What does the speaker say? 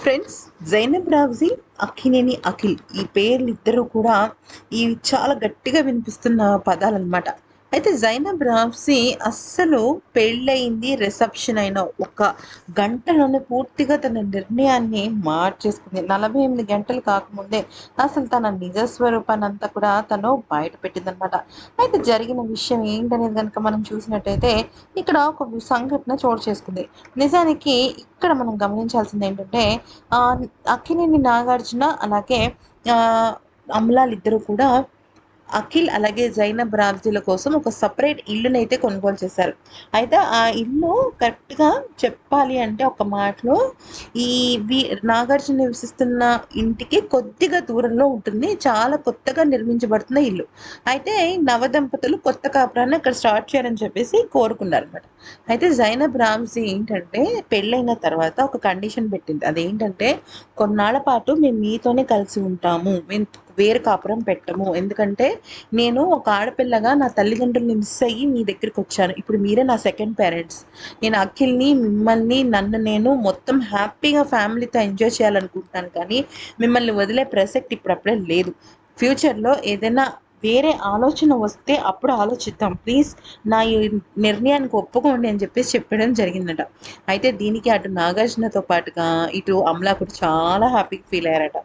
Friends Zainab Ravdjee Akkineni Akhil ఈ పేర్లు ఇద్దరు కూడా ఇవి చాలా గట్టిగా వినిపిస్తున్న పదాలన్నమాట. అయితే జైనబ్ రావ్జీ అస్సలు పెళ్ళయింది రిసెప్షన్ అయిన ఒక గంటలోనే పూర్తిగా తన నిర్ణయాన్ని మార్చేసుకుంది. నలభై ఎనిమిది గంటలు కాకముందే అసలు తన నిజ స్వరూపాన్ని అంతా కూడా తను బయట పెట్టిందనమాట అయితే జరిగిన విషయం ఏంటనేది కనుక మనం చూసినట్టయితే ఇక్కడ ఒక సంఘటన చోటు చేసుకుంది. నిజానికి ఇక్కడ మనం గమనించాల్సింది ఏంటంటే అక్కినేని నాగార్జున అలాగే అమలాలు ఇద్దరు కూడా అఖిల్ అలాగే జైనబ్ రాబ్జీల కోసం ఒక సపరేట్ ఇల్లునైతే అయితే కొనుగోలు చేశారు. అయితే ఆ ఇల్లు కరెక్ట్గా చెప్పాలి అంటే ఒక మాటలో ఈ వి నాగార్జున నివసిస్తున్న ఇంటికి కొద్దిగా దూరంలో ఉంటుంది. చాలా కొత్తగా నిర్మించబడుతున్న ఇల్లు. అయితే నవదంపతులు కొత్త కాపురాన్ని అక్కడ స్టార్ట్ చేయాలని చెప్పేసి కోరుకున్నారు అనమాట అయితే జైనబ్ రామ్జీ ఏంటంటే పెళ్ళైన తర్వాత ఒక కండిషన్ పెట్టింది. అదేంటంటే కొన్నాళ్ళ పాటు మేము మీతోనే కలిసి ఉంటాము. మేము వేరు కాపురం పెట్టము. ఎందుకంటే నేను ఒక ఆడపిల్లగా నా తల్లిదండ్రుల్ని మిస్ అయ్యి మీ దగ్గరికి వచ్చాను. ఇప్పుడు మీరే నా సెకండ్ పేరెంట్స్ నేను అఖిల్ని మిమ్మల్ని నన్ను నేను మొత్తం హ్యాపీగా ఫ్యామిలీతో ఎంజాయ్ చేయాలనుకుంటున్నాను కానీ మిమ్మల్ని వదిలే ప్రసక్తి ఇప్పుడప్పుడే లేదు. ఫ్యూచర్లో ఏదైనా వేరే ఆలోచన వస్తే అప్పుడు ఆలోచిద్దాం. ప్లీజ్ నా ఈ నిర్ణయానికి ఒప్పుకోండి అని చెప్పేసి చెప్పడం జరిగిందట. అయితే దీనికి అటు నాగార్జునతో పాటుగా ఇటు అమలా కూడా చాలా హ్యాపీగా ఫీల్ అయ్యారట.